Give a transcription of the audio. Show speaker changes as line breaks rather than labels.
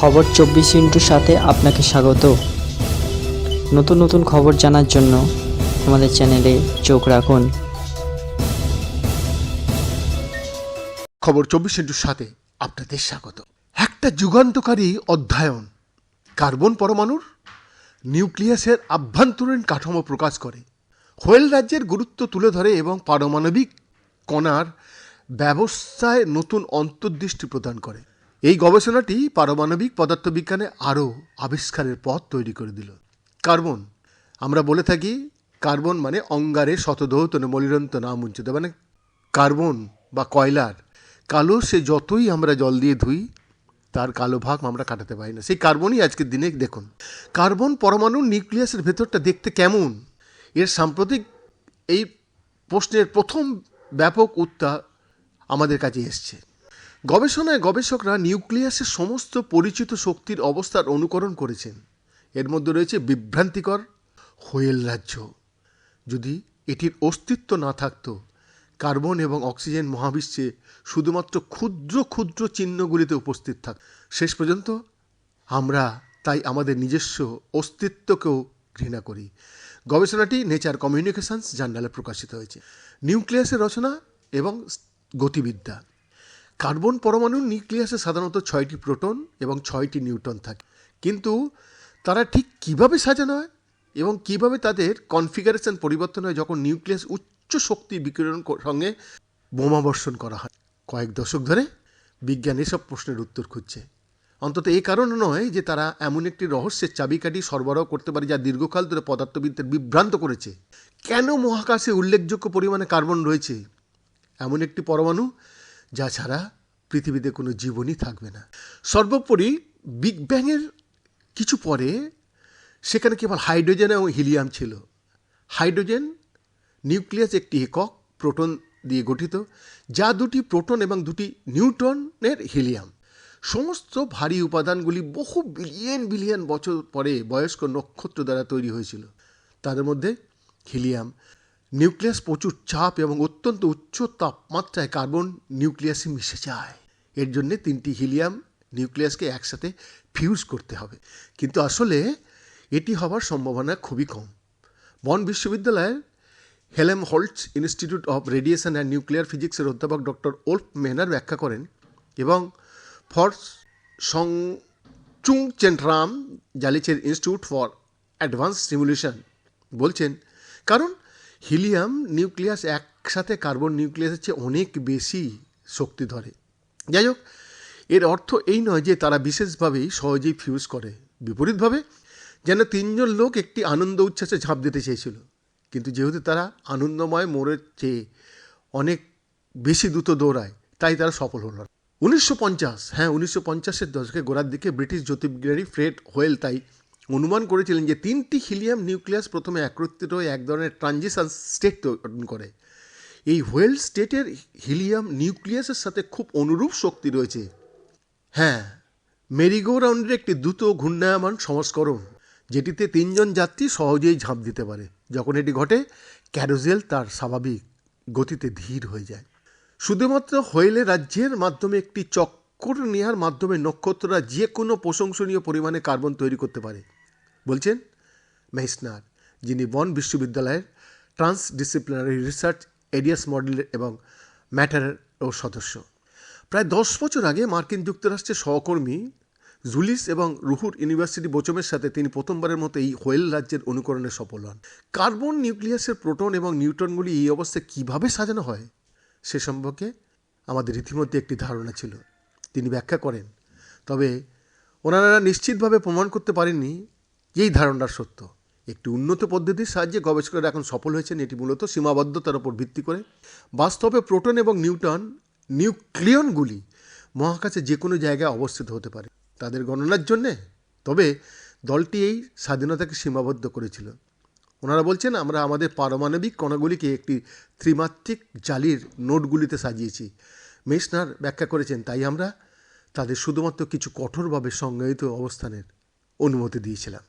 খবর চব্বিশ ইন্টুর সাথে আপনাকে স্বাগত। নতুন নতুন খবর জানার জন্য আমাদের চ্যানেলে চোখ রাখুন।
খবর চব্বিশ ইন্টুর সাথে আপনাদের স্বাগত। একটা যুগান্তকারী অধ্যয়ন, কার্বন পরমাণুর নিউক্লিয়াসের আভ্যন্তরীণ কাঠামো প্রকাশ করে। হোয়েল রাজ্যের গুরুত্ব তুলে ধরে এবং পারমাণবিক কণার ব্যবস্থায় নতুন অন্তর্দৃষ্টি প্রদান করে। এই গবেষণাটি পারমাণবিক পদার্থবিজ্ঞানে আরও আবিষ্কারের পথ তৈরি করে দিল। কার্বন। আমরা বলে থাকি কার্বন মানে অঙ্গারে শতদৌতন মলিরন্ত নাম উঞ্চিত মানে কার্বন বা কয়লার। কালো সে যতই আমরা জল দিয়ে ধুই, তার কালো ভাগ আমরা কাটাতে পারি না। সেই কার্বনই আজকের দিনে দেখুন। কার্বন পরমাণু নিউক্লিয়াসের ভেতরটা দেখতে কেমন? এর সাম্প্রতিক এই প্রশ্নের প্রথম ব্যাপক উত্তর আমাদের কাছে এসছে। গবেষণায় গবেষকরা নিউক্লিয়াসের সমস্ত পরিচিত শক্তির অবস্থার অনুকরণ করেছেন। এর মধ্যে রয়েছে বিভ্রান্তিকর, হোয়েল রাজ্য। যদি এটির অস্তিত্ব না থাকতো, কার্বন এবং অক্সিজেন মহাবিশ্বে শুধুমাত্র ক্ষুদ্র ক্ষুদ্র চিহ্নগুলিতে উপস্থিত থাক। শেষ পর্যন্ত আমরা তাই আমাদের নিজস্ব অস্তিত্বকেও ঘৃণা করি। গবেষণাটি নেচার কমিউনিকেশনস জার্নালে প্রকাশিত হয়েছে। নিউক্লিয়াসের রচনা এবং গতিবিদ্যা। কার্বন পরমাণুর নিউক্লিয়াসে সাধারণত ছয়টি প্রোটন এবং ছয়টি নিউটন থাকে। কিন্তু তারা ঠিক কীভাবে সাজানো হয় এবং কীভাবে তাদের কনফিগারেশন পরিবর্তন হয় যখন নিউক্লিয়াস উচ্চ শক্তি বিকিরণ সঙ্গে বোমাবর্ষণ করা হয়? কয়েক দশক ধরে বিজ্ঞান এসব প্রশ্নের উত্তর খুঁজছে। অন্তত এই কারণে নয় যে তারা এমন একটি রহস্যের চাবিকাঠি সরবরাহ করতে পারে যা দীর্ঘকাল ধরে পদার্থবিদদের বিভ্রান্ত করেছে। কেন মহাকাশে উল্লেখযোগ্য পরিমাণে কার্বন রয়েছে? এমন একটি পরমাণু যা ছাড়া পৃথিবীতে কোনো জীবনই থাকবে না। সর্বোপরি বিগ ব্যাংয়ের কিছু পরে সেখানে কেবল হাইড্রোজেন এবং হিলিয়াম ছিল। হাইড্রোজেন নিউক্লিয়াস একটি একক প্রোটন দিয়ে গঠিত, যা দুটি প্রোটন এবং দুটি নিউটনের হিলিয়াম। সমস্ত ভারী উপাদানগুলি বহু বিলিয়ন বিলিয়ন বছর পরে বয়স্ক নক্ষত্র দ্বারা তৈরি হয়েছিল। তাদের মধ্যে হিলিয়াম নিউক্লিয়াস প্রচুর চাপ এবং অত্যন্ত উচ্চ তাপমাত্রায় কার্বন নিউক্লিয়াসে মিশে যায়। এর জন্য তিনটি হিলিয়াম নিউক্লিয়াসকে একসাথে ফিউজ করতে হবে। কিন্তু আসলে এটি হওয়ার সম্ভাবনা খুবই কম। বন বিশ্ববিদ্যালয়ের Helmholtz institute of radiation and nuclear ফিজিক্সের অধ্যাপক ডক্টর ওল্ফ মেনার ব্যাখ্যা করেন এবং ফর সং চুং চেনরাম জালিচের ইনস্টিটিউট ফর অ্যাডভান্স সিমুলেশন বলছেন, কারণ হিলিয়াম নিউক্লিয়াস একসাথে কার্বন নিউক্লিয়াসের চেয়ে অনেক বেশি শক্তি ধরে। যাই হোক, এর অর্থ এই নয় যে তারা বিশেষভাবেই সহজেই ফিউজ করে। বিপরীতভাবে, যেন তিনজন লোক একটি আনন্দ উচ্ছ্বাসে ঝাঁপ দিতে চেয়েছিল। কিন্তু যেহেতু তারা আনন্দময় মোড়ের চেয়ে অনেক বেশি দ্রুত দৌড়ায়, তাই তারা সফল হলো উনিশশো পঞ্চাশ হ্যাঁ উনিশশো পঞ্চাশের দশকে গোড়ার দিকে ব্রিটিশ জ্যোতির্বিজ্ঞানী ফ্রেড হোয়েল তাই অনুমান করেছিলেন যে তিনটি হিলিয়াম নিউক্লিয়াস প্রথমে একত্রিত হয়ে এক ধরনের ট্রানজিশন স্টেট তৈরি করে। এই হোয়েল স্টেটের হিলিয়াম নিউক্লিয়াসের সাথে খুব অনুরূপ শক্তি রয়েছে। হ্যাঁ মেরিগো রাউন্ডের একটি দ্রুত ঘূর্ণায়মান সংস্করণ, যেটিতে তিনজন যাত্রী সহজেই ঝাঁপ দিতে পারে। যখন এটি ঘটে, ক্যারোজেল তার স্বাভাবিক গতিতে ধীর হয়ে যায়। শুধুমাত্র হোয়েলে রাজ্যের মাধ্যমে একটি চক্কর নেওয়ার মাধ্যমে নক্ষত্ররা যে কোনো প্রশংসনীয় পরিমাণে কার্বন তৈরি করতে পারে। বলছেন মেহসনার, যিনি বন বিশ্ববিদ্যালয়ের ট্রান্সডিসিপ্লিনারি রিসার্চ এরিয়াস মডেলের এবং ম্যাটারের ও সদস্য। প্রায় দশ বছর আগে মার্কিন যুক্তরাষ্ট্রের সহকর্মী জুলিস এবং রুহুর ইউনিভার্সিটি বোচমের সাথে তিনি প্রথমবারের মতো এই হোয়েল রাজ্যের অনুকরণে সফল হন। কার্বন নিউক্লিয়াসের প্রোটন এবং নিউট্রনগুলি এই অবস্থায় কীভাবে সাজানো হয় সে সম্পর্কে আমাদের ইতিমধ্যে একটি ধারণা ছিল। তিনি ব্যাখ্যা করেন, তবে ওনারা নিশ্চিতভাবে প্রমাণ করতে পারেননি এই ধারণার সত্য। একটি উন্নত পদ্ধতির সাহায্যে গবেষকরা এখন সফল হয়েছেন, এটি মূলত সীমাবদ্ধতার উপর ভিত্তি করে। বাস্তবে প্রোটন এবং নিউটন নিউক্লিয়নগুলি মহাকাশে যে কোনো জায়গায় অবস্থিত হতে পারে। তাদের গণনার জন্যে, তবে দলটি এই স্বাধীনতাকে সীমাবদ্ধ করেছিল। ওনারা বলছেন, আমরা আমাদের পারমাণবিক কণাগুলিকে একটি ত্রিমাত্রিক জালির নোটগুলিতে সাজিয়েছি। মেশনার ব্যাখ্যা করেছেন, তাই আমরা তাদের শুধুমাত্র কিছু কঠোরভাবে সংজ্ঞায়িত অবস্থানের অনুমতি দিয়েছিলাম।